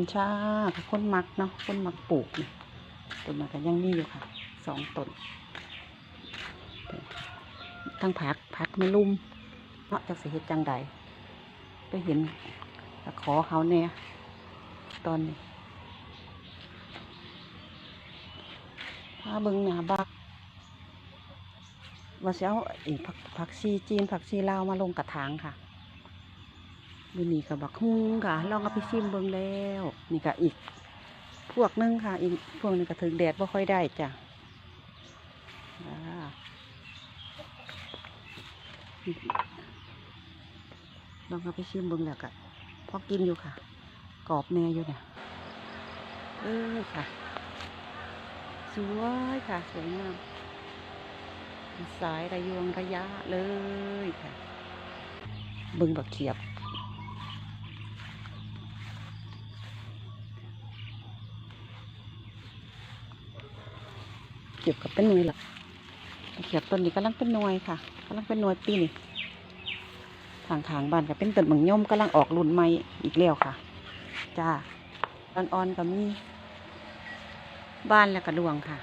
ญชาค่ะคนมักเนาะคนมักปลูกนี่ต้นมันก็ยังมีอยู่ค่ะสองต้นทั้งผักผักไม่ลุ่มเนาะจะสิเฮ็ดจังใดไปเห็นขอเขาเนี่ยตอนนี้พาเบิ่งหนาบักว่าเอาอีผักผักชีจีนผักชีลาวมาลงกระถางค่ะ มือนี้ก็บักฮุ้งค่ะ ลองเอาไปชิมเบิ่งแล้ว นี่ก็อีก พวกนึงค่ะ อีกพวกนึงก็ถึงแดดบ่ค่อยได้จ้ะลองเอาไปชิมเบิ่งแล้วก็พอกินอยู่ค่ะ กรอบแน่อยู่เนี่ยเออค่ะ สวยค่ะ สวยงามสายระยวงระยะเลยค่ะ เบิ่งบักเขียบ เก็บกับเป็นหน่วยหละเขียบต้นนี้กำลังเป็นหน่วยค่ะกำลังเป็นหน่วยปีนี่ทางทางบ้านก็เป็นต้นบังย่อมกำลังออกรุ่นใหม่อีกแล้วค่ะ จ้าอ่อนๆก็มีบ้านแล้วก็ดวงค่ะ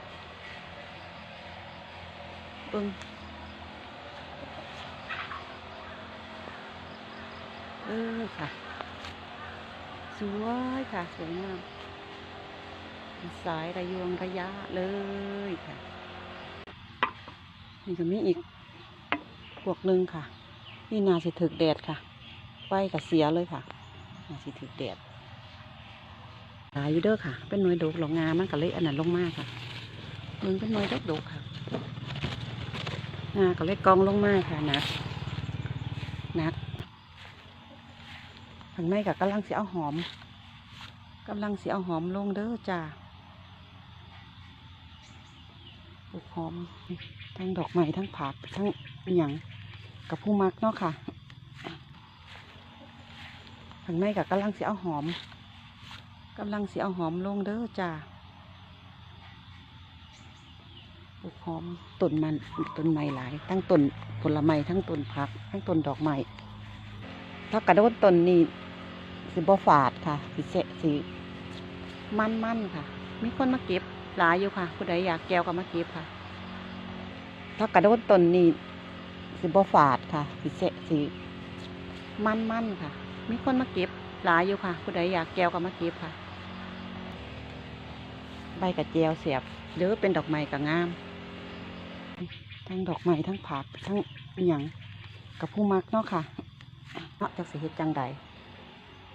เบิ้งเออค่ะ สวยค่ะ สวยงามสายระยวงระยะเลย ค่ะ นี่ก็มีอีกพวกหนึ่งค่ะ นี่นาสิถึกแดดค่ะไฟกับเสียเลยค่ะนาสิถึกแดดหลายอยู่เด้อค่ะ เป็นหน่วยดกหลงงามันก็เลยอันนั้นลงมากค่ะมึงเป็นหน่วยดกดกค่ะงาก็เลยกองลงมากค่ะนักนักข้างในกับกำลังเสียเอาหอมกำลังเสียเอาหอมลงเด้อจ้า ป ลูกหอม ทั้งดอกไม้ทั้งผักทั้งอหย่างกับผู้มักเนาะค่ะข้างในกับกำลังเสียเอาหอมกำลังเสียเอาหอมลงเด้อจ้าปลูกหอมต้นมันต้นไม้หลาย ทั้งต้นผลไม้ทั้งต้นผัก ทั้งต้นดอกไม้ถ้ากระโดดต้นนี้สิบ่ฝาดค่ะ สิเสะสิมันมันค่ะ มีคนมาเก็บ หลายอยู่ค่ะ ผู้ใดอยากแก้วก็มาเก็บค่ะ ถ้ากระโดดต้นนี้สิบ่ฝาดค่ะ สิเสะสิมันมันๆค่ะ มีคนมาเก็บหลายอยู่ค่ะ ผู้ใดอยากแก้วก็มาเก็บค่ะ ใบกระเจียวเสียบเด้อเป็นดอกไม้ก็งาม ทั้งดอกไม้ทั้งผักทั้งอหย่างกับผู้มักเนาะค่ะเนาะจะสิเฮ็ดจังใด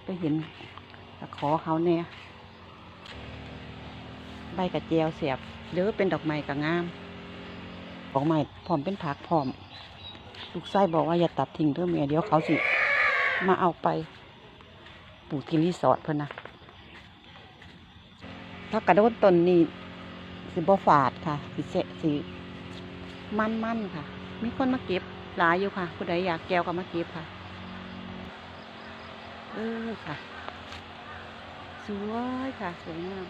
ไปเห็นตะขอเขาเนี่ย ใบกระเจียวเสียบเด้อเป็นดอกไม้ก็งามดอกไม้พร้อมเป็นผักพร้อม ลูกไส้บอกว่าอย่าตัดทิ้งเด้อเมียเดี๋ยวเขาสิ มาเอาไปปลูกที่รีสอร์ทเพิ่นนะถ้ากระโดดต้นนี้สิบ่ฝาดค่ะ สิเสะสิมันมันค่ะ มีคนมาเก็บหลายอยู่ค่ะ ผู้ใดอยากแก้วก็มาเก็บค่ะเออค่ะ สวยค่ะ สวยงาม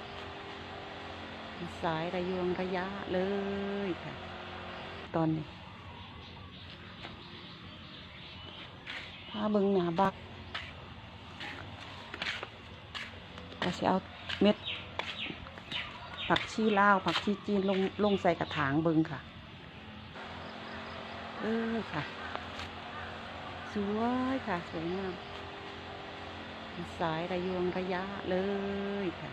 สายระยวงระยะเลยค่ะ ตอนนี้พาเบิงหนาบักก็จะเอาเม็ด ผักชีลาวผักชีจีนลงลงใส่กระถางเบิงค่ะ เออค่ะ สวยค่ะ สวยงามสายระยวงระยะเลยค่ะ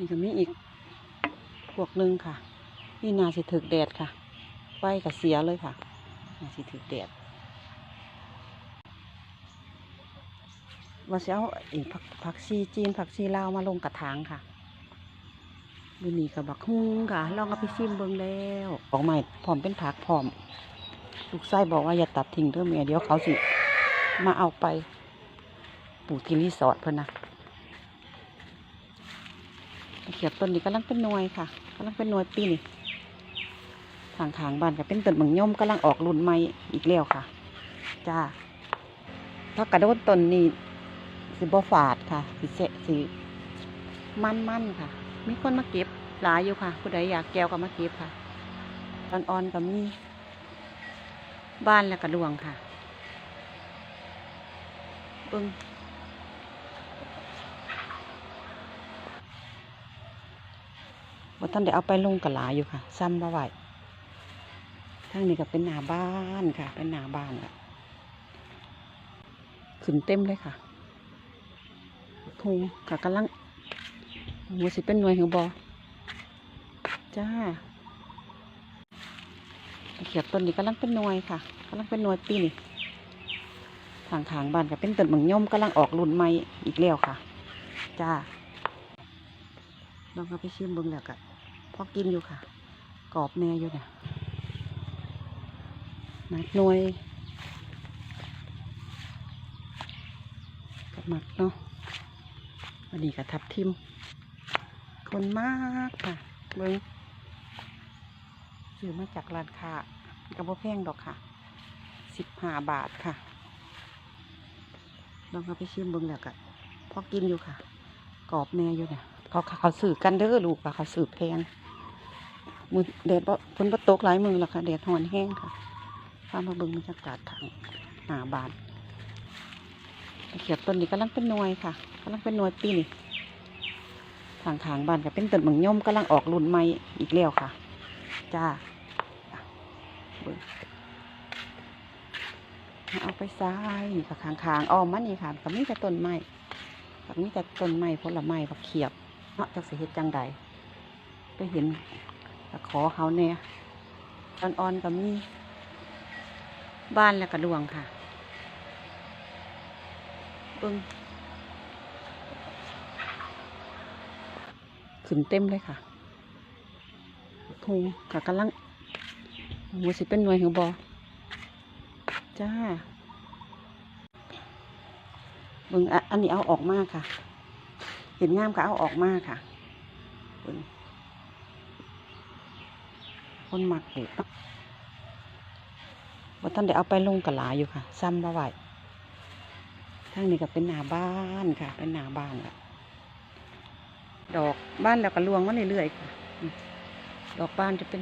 นี่ก็มีอีกพวกหนึ่งค่ะ นี่นาสิถึกแดดค่ะไฟกับเสียเลยค่ะนาสิถึกแดดว่าสิเอาอีกผักผักชีจีนผักชีลาวมาลงกระถางค่ะมือนี้ก็บักฮุ้งค่ะ ลองเอาไปชิมเบิ่งแล้วออกใหม่พร้อมเป็นผักพร้อม ลูกไส้บอกว่าอย่าตัดทิ้งเด้อเมียเดี๋ยวเขาสิ มาเอาไปปลูกที่รีสอร์ทเพิ่นนะ เขียบต้นนี้กำลังเป็นหน่วยค่ะกำลังเป็นหน่วยปีนี่ทางทางบ้านก็เป็นต้นบังย่อมกำลังออกรุ่นใหม่อีกแล้วค่ะ จ้าถ้ากระโดดต้นนี้สิบ่ฝาดค่ะสิเสะสิมันมันค่ะ มีคนมาเก็บหลายอยู่ค่ะผู้ใดอยากแก้วก็มาเก็บค่ะอ่อนก็มี บ้านแล้วก็ดวงค่ะเบิ้ง ว่าท่านได้เอาไปลงกะหลาอยู่ค่ะ ซ้ำมาไหวทางนี้ก็เป็นหน้าบ้านค่ะ เป็นหน้าบ้านค่ะขึ้นเต็มเลยค่ะทุงค่ะกำลังหัวสิเป็นหน่วยหัวบอจ้าเขียบต้นนี้กำลังเป็นหน่วยค่ะกำลังเป็นหน่วยปีนี่ทางทางบ้านก็เป็นต้นหมึงย่อมกำลังออกรุ่นใหม่อีกแล้วค่ะ จ้าลองเอาไปชิมเบิ่งแล้วก็พ อกินอยู่ค่ะ กรอบแน่อยู่เนี่ยหนักหน่วยกับหมักเนาะวันนี้ก็ทับทิม คนมากค่ะเบิ่งซื้อมาจากร้านค้ากับพ่แพงดอกค่ะสิบห้าบาทค่ะลองเอาไปชิมเบิ่งแล้วก็พอกินอยู่ค่ะ กรอบแน่อยู่เนี่ยเขาเขาสื่อกันเด้อลูกว่าเขาสื่อแพง มือแดดฝนบ่ตกหลายมือแล้วค่ะแดดหอนแห้งค่ะพามาเบิ่งบรรยากาศทางหน้าบ้านตะเขียบต้นนี้กำลังเป็นหน่วยค่ะกำลังเป็นหน่วยปีนี่ทางทางบ้านก็เป็นต้นหมึงย่อมกำลังออกรุ่นใหม่อีกแล้วค่ะ จ้าเบิ่งเอาไปซ้ายนี่ค่ะข้างๆอ้อมมันนี่ค่ะก็มีแต่ต้นไม้ก็มีแต่ต้นไม้ผลไม้ผักเขียบเนาะจากสิเฮ็ดจังใดไปเห็น ก็ขอเขาเนี่ยอ่อนๆก็มีบ้านและกระดวงค่ะเบิ้งขึ้นเต็มเลยค่ะทุงค่ะกำลังหัวสิเป็นหน่วยหัวบอจ้าเบิ้งอะอันนี้เอาออกมากค่ะ เห็นงามก็เอาออกมากค่ะเบิ้ง คนมักเห็ดเนาะว่าท่านได้เอาไปลงกะหลาอยู่ค่ะ ซ้ำมาไหวทางนี้ก็เป็นหนาบ้านค่ะ เป็นหนาบ้านค่ะดอกบ้านแล้วก็ลวงมาเรื่อยๆค่ะ ดอกบ้านจะเป็น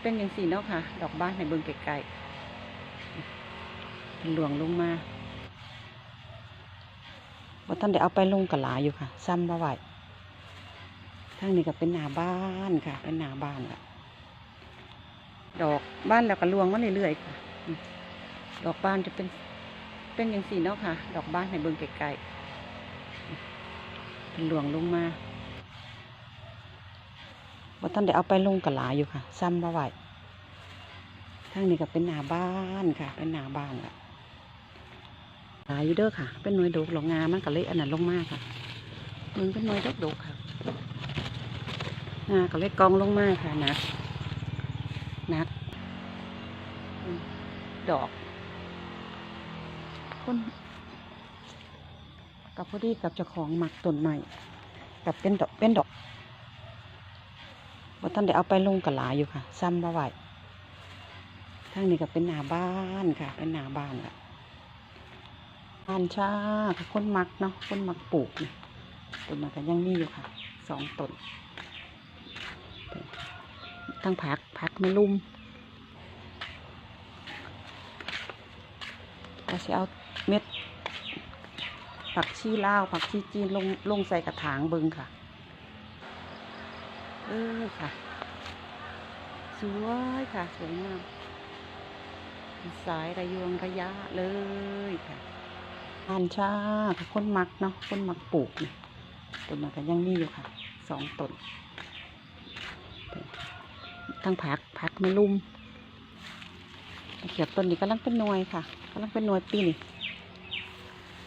เป็นอย่างสีเนาะค่ะ ดอกบ้านในเบิงไกลๆเป็นหลวงลงมาว่าท่านได้เอาไปลงกะหลาอยู่ค่ะ ซ้ำมาไหวทางนี้ก็เป็นหนาบ้านค่ะ เป็นหนาบ้านค่ะ ดอกบ้านแล้วก็ลวงมาเรื่อยๆค่ะ ดอกบ้านจะเป็น เป็นอย่างสีเนาะค่ะ ดอกบ้านในเบิงไกลๆเป็นลวงลงมาว่าท่านได้เอาไปลงกะหลาอยู่ค่ะ ซ้ำมาไหวทางนี้ก็เป็นหนาบ้านค่ะ เป็นหนาบ้านค่ะหลายอยู่เด้อค่ะ เป็นหน่วยดกหลงงามันก็เลยอันนั้นลงมาค่ะมึงเป็นหน่วยดกดกค่ะงาก็เลยกองลงมาค่ะนัก นัก ดอกคนกับพอดีกับเจ้าของหมักต้นใหม่กับเป็นดอกเป็นดอกว่าท่านได้เอาไปลงกะหลายอยู่ค่ะซ้ำมาไหวทางนี้ก็เป็นหนาบ้านค่ะ เป็นหนาบ้านค่ะบ้านชาค่ะคนมักเนาะคนมักปลูกนี่ต้นมันก็ยังมีอยู่ค่ะสองต้น ทั้งผักผักไม่ลุ่มก็จะเอาเม็ดผักชีลาวผักชีจีนลงลงใส่กระถางเบิงค่ะ เออค่ะ สวยค่ะ สวยงามสายระยวงระยะเลยค่ะอ่านชาค่ะคนมักเนาะคนมักปลูกนี่ต้นมันก็ยังมีอยู่ค่ะ สองต้น ทั้งผักผักไม่ลุ่มเขียบต้นนี้กำลังเป็นหน่วยค่ะกำลังเป็นหน่วยปีนี่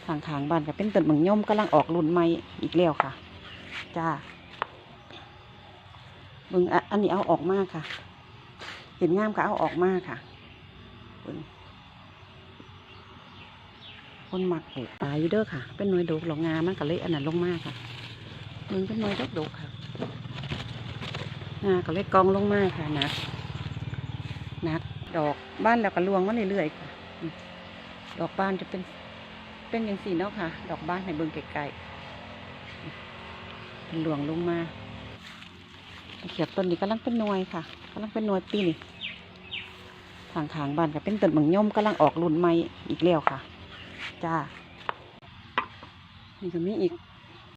ทางทางบ้านก็เป็นต้นหมึงย่อมกำลังออกรุ่นใหม่อีกแล้วค่ะ จ้าเบิ่งอันนี้เอาออกมากค่ะ เห็นงามก็เอาออกมากค่ะคนหมักเห็ดตายอยู่เด้อค่ะ เป็นหน่วยดกหลงงามันก็เลยอันนั้นลงมากค่ะเบิ่งเป็นหน่วยดกดกค่ะ งาก็เลยกองลงมาค่ะนักนักดอกบ้านแล้วก็ลวงมาเรื่อยๆค่ะอืมดอกบ้านจะเป็นเป็นอย่างสีเนาะค่ะ ดอกบ้านในเบิงไกลๆเป็นหลวงลงมาเขียบต้นนี้กำลังเป็นหน่วยค่ะกำลังเป็นหน่วยปีนี่ทางทางบ้านก็เป็นต้นหมึงย่อมกำลังออกรุ่นใหม่อีกแล้วค่ะ จ้านี่ก็มีอีก